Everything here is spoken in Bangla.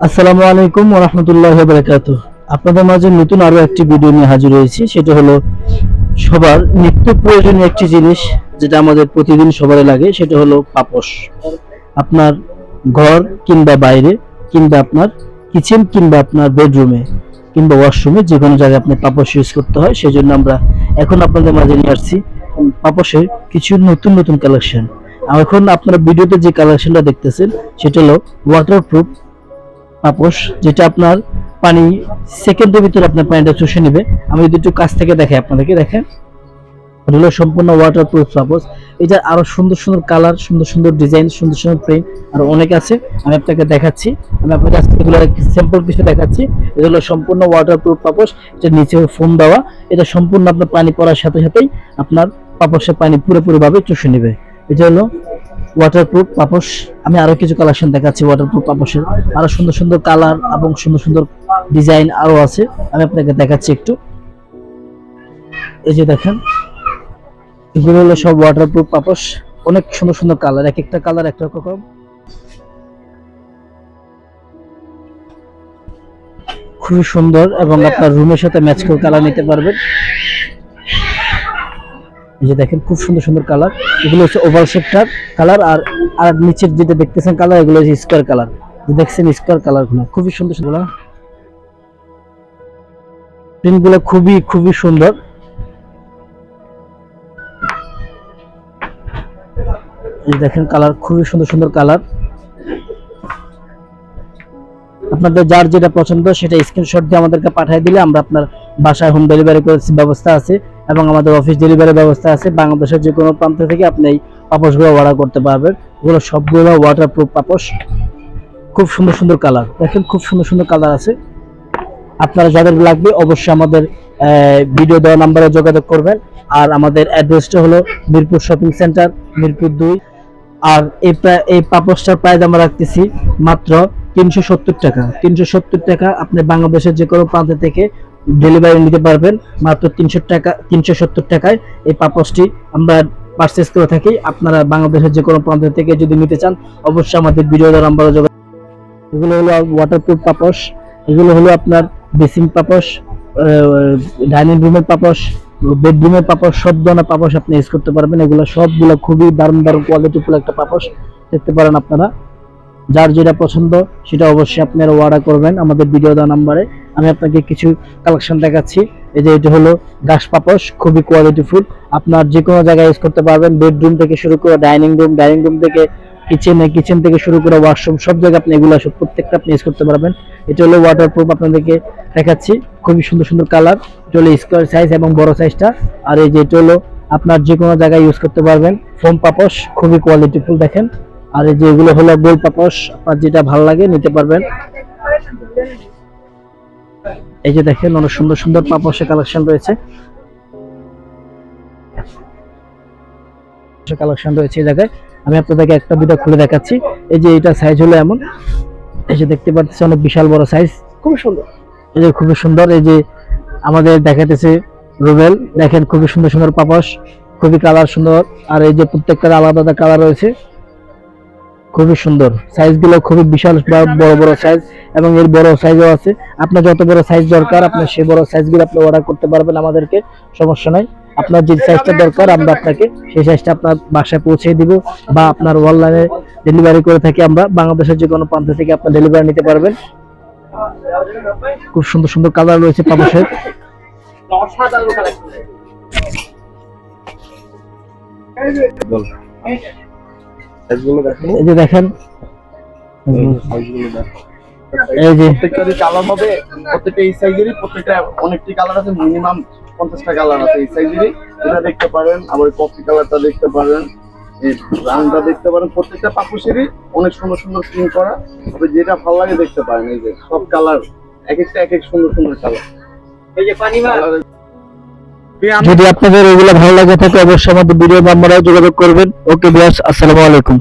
আসসালামু আলাইকুম রাহমাতুল্লাহি ওয়া বারাকাতুহু। আপনাদের মাঝে নতুন আরও একটি ভিডিও নিয়ে হাজির হয়েছি। সেটা হলো সবার নিত্য প্রয়োজনীয় একটি জিনিস যেটা আমাদের প্রতিদিন লাগে, সেটা হলো পাপোশ। আপনার ঘর কিংবা বাইরে, কিংবা আপনার কিচেন কিংবা আপনার বেডরুমে কিংবা ওয়াশরুমে যে কোনো জায়গায় আপনি পাপোশ ইউজ করতে হয় সেই জন্য আমরা এখন আপনাদের মাঝে নিয়ে আসছি পাপোশের কিছু নতুন নতুন কালেকশন এখন আপনারা ভিডিওতে যে কালেকশনটা দেখতেছেন, সেটা হলো ওয়াটারপ্রুফ পাপোশ যেটা আপনার পানি সেকেন্ডের ভিতরে আপনার পানিটা চুষে নেবে। আমি যদি একটু কাছ থেকে দেখাই, আপনাদেরকে দেখেন। হলো সম্পূর্ণ ওয়াটার প্রুফ পাপোশ এটা আরও সুন্দর সুন্দর কালার সুন্দর সুন্দর ডিজাইন সুন্দর সুন্দর প্রিন্ট আর অনেক আছে। আমি আপনাকে দেখাচ্ছি। আমি আপনাকে আজকে এগুলো স্যাম্পল কিছু দেখাচ্ছি। এটা হলো সম্পূর্ণ ওয়াটার প্রুফ পাপোশ এটা নিচে ফোম দেওয়া। এটা সম্পূর্ণ আপনার পানি পড়ার সাথে সাথেই আপনার পাপোশের পানি পুরোপুরি ভাবে চুষে নেবে। এটা হলো ওয়াটারপ্রুফ পাপোশ। আমি আরও কিছু কালেকশন দেখাচ্ছি ওয়াটারপ্রুফ পাপোশের। আরও সুন্দর সুন্দর কালার এবং সুন্দর সুন্দর ডিজাইন আরও আছে। আমি আপনাকে দেখাচ্ছি একটু। এই যে দেখেন, এগুলো হলো সব ওয়াটারপ্রুফ পাপোশ। অনেক সুন্দর সুন্দর কালার এক একটা কালার এক রকম। খুবই সুন্দর এবং আপনার রুমের সাথে ম্যাচ করে কালার নিতে পারবেন। এই যে দেখেন, খুব সুন্দর সুন্দর কালার। এগুলো হচ্ছে ওভাল শেপটার কালার আর আর নিচের যেটা দেখতেছেন কালার, এগুলো হচ্ছে স্কোয়ার কালার। দেখছেন স্কোয়ার কালারগুলো খুবই সুন্দর সুন্দর। প্রিন্টগুলো খুবই খুবই সুন্দর। দেখেন, কালার খুবই সুন্দর সুন্দর কালার। আপনাদের যার যেটা পছন্দ, সেটা স্ক্রিনশট দিয়ে আমাদেরকে পাঠিয়ে দিলে আমরা আপনার বাসায় হোম ডেলিভারি করার ব্যবস্থা আছে। এবং আমাদের অফিস ডেলিভারি ব্যবস্থা আছে। বাংলাদেশের যে কোনো প্রান্ত থেকে আপনি এই পাপোশগুলো অর্ডার করতে পারবেন। এগুলো সবগুলো ওয়াটারপ্রুফ পাপোশ খুব সুন্দর সুন্দর কালার দেখেন, খুব সুন্দর সুন্দর কালার আছে। আপনারা যাদের লাগবে অবশ্যই আমাদের ভিডিও দেওয়া নাম্বারে যোগাযোগ করবেন। আর আমাদের অ্যাড্রেসটা হলো মিরপুর শপিং সেন্টার মিরপুর দুই। আর এই এই পাপোশটার প্রাইস আমরা রাখতেছি মাত্র তিনশো সত্তর টাকা। তিনশো সত্তর টাকা আপনি বাংলাদেশের যে কোনো প্রান্ত থেকে ডেলিভারি নিতে পারবেন। মাত্র তিনশো টাকা, তিনশো সত্তর টাকায় এই পাপোশটি আমরা পারচেস করে থাকি। আপনারা বাংলাদেশের যে কোনো প্রান্ত থেকে যদি নিতে চান, অবশ্যই আমাদের ভিডিও দেওয়ার নাম্বারে যোগাযোগ এগুলো হলো ওয়াটারপ্রুফ পাপোশ এগুলো হলো আপনার বেসিং পাপোশ ডাইনিং রুমের পাপোশ বেডরুমের পাপোশ সব ধরনের পাপোশ আপনি ইউজ করতে পারবেন। এগুলো সবগুলো খুবই দারুণ দারুণ কোয়ালিটিফুল একটা পাপোশ দেখতে পারেন আপনারা। যার যেটা পছন্দ, সেটা অবশ্যই আপনারা অর্ডার করবেন আমাদের ভিডিও দেওয়া নাম্বারে আমি আপনাকে কিছু কালেকশন দেখাচ্ছি। এই যে এটা হলো ঘাস পাপোশ, খুবই কোয়ালিটিফুল আপনার যে কোনো জায়গায় ইউজ করতে পারবেন। বেডরুম থেকে শুরু করে ডাইনিং রুম ডাইনিং রুম থেকে কিচেনে কিচেন থেকে শুরু করে ওয়াশরুম সব জায়গায় আপনি এগুলো সব প্রত্যেকটা আপনি ইউজ করতে পারবেন। এটা হলো ওয়াটারপ্রুফ আপনাদেরকে দেখাচ্ছি। খুবই সুন্দর সুন্দর কালার এটা হলো স্কোয়ার সাইজ এবং বড় সাইজটা আর এই যে এটা হলো আপনার যে কোনো জায়গায় ইউজ করতে পারবেন। ফোম পাপোশ, খুবই কোয়ালিটিফুল দেখেন। আর এই যে এগুলো হলো গোল পাপোশ আপনার যেটা ভালো লাগে নিতে পারবেন। এই যে দেখেন অনেক সুন্দর সুন্দর পাপোশের কালেকশন রয়েছে। কালেকশন রয়েছে এই জায়গায়। আমি আপনাদেরকে একটা দুটা খুলে দেখাচ্ছি। এই যে এটা সাইজ হলো এমন। এই যে দেখতে পাচ্ছি অনেক বিশাল বড় সাইজ খুবই সুন্দর। এই যে খুবই সুন্দর এই যে আমাদের দেখাতেছে রুবেল। দেখেন খুবই সুন্দর সুন্দর পাপস খুবই কালার সুন্দর। আর এই যে প্রত্যেকটার আলাদা আলাদা কালার রয়েছে। খুবই সুন্দর। সাইজগুলো খুবই বিশাল বড় বড় সাইজ এবং এর বড় সাইজও আছে। আপনার যত বড় সাইজ দরকার আপনার সেই বড় সাইজগুলো আপনি অর্ডার করতে পারবেন আমাদেরকে সমস্যা নাই। আপনার যে সাইজটা দরকার আমরা আপনাকে সেই সাইজটা আপনার বাসায় পৌঁছে দিব বা আপনার অনলাইনে ডেলিভারি করে থাকি আমরা। বাংলাদেশের যে কোনো প্রান্ত থেকে আপনার ডেলিভারি নিতে পারবেন। খুব সুন্দর সুন্দর কালার রয়েছে সাইজগুলো দেখো এই যে দেখেন। এই যে প্রত্যেকটারই কালার হবে প্রত্যেকটা এই সাইজেরই প্রত্যেকটা অনেকটি কালার আছে মিনিমাম পঞ্চাশটা কালার আছে এই সাইজেরই। এটা দেখতে পারেন আবার কফি কালারটা দেখতে পারেন এই রাংটা দেখতে পারেন প্রত্যেকটা পাপুসেরই অনেক সুন্দর সুন্দর প্রিন্ট করা। তবে যেটা ভালো লাগে দেখতে পারেন এই যে সব কালার এক একটা এক এক সুন্দর সুন্দর কালার এই যে পানি যদি আপনাদের এগুলো ভালো লাগে থাকে অবশ্যই আমাদের ভিডিও নাম্বারে যোগাযোগ করবেন। ওকে বিয়াস আসসালামু আলাইকুম।